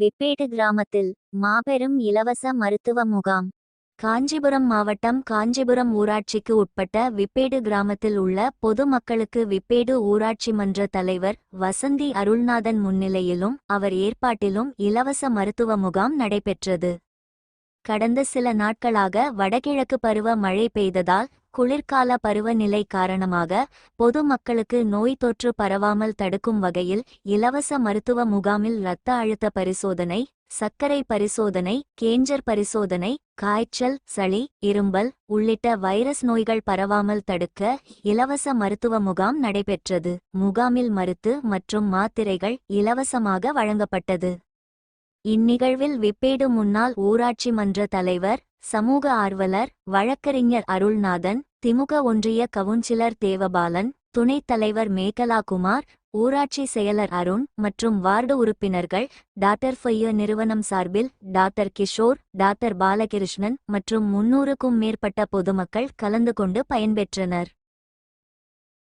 விப்பேடு கிராமத்தில் மாபெரும் இலவச மருத்துவ முகாம். காஞ்சிபுரம் மாவட்டம் காஞ்சிபுரம் ஊராட்சிக்கு உட்பட்ட விப்பேடு கிராமத்தில் உள்ள பொது மக்களுக்கு விப்பேடு ஊராட்சி மன்ற தலைவர் வசந்தி அருள்நாதன் முன்னிலையிலும் அவர் ஏற்பாட்டிலும் இலவச மருத்துவ முகாம் நடைபெற்றது. கடந்த சில நாட்களாக வடகிழக்கு பருவ மழை பெய்ததால் குளிர்கால பருவநிலை காரணமாக பொது மக்களுக்கு நோய் தொற்று பரவாமல் தடுக்கும் வகையில் இலவச மருத்துவ முகாமில் இரத்த அழுத்த பரிசோதனை சர்க்கரை பரிசோதனை கேஞ்சர் பரிசோதனை காய்ச்சல் சளி இரும்பல் உள்ளிட்ட வைரஸ் நோய்கள் பரவாமல் தடுக்க இலவச மருத்துவ முகாம் நடைபெற்றது. முகாமில் மருத்து மற்றும் மாத்திரைகள் இலவசமாக வழங்கப்பட்டது. இந்நிகழ்வில் விப்பேடு முன்னாள் ஊராட்சி மன்ற தலைவர் சமூக ஆர்வலர் வழக்கறிஞர் அருள்நாதன் திமுக ஒன்றிய கவுன்சிலர் தேவபாலன் துணைத் தலைவர் மேகலா குமார் ஊராட்சி செயலர் அருண் மற்றும் வார்டு உறுப்பினர்கள் டாக்டர் ஃபைய நிறுவனம் சார்பில் டாக்டர் கிஷோர் டாக்டர் பாலகிருஷ்ணன் மற்றும் முன்னூறுக்கும் மேற்பட்ட பொதுமக்கள் கலந்து கொண்டு பயன்பெற்றனர்.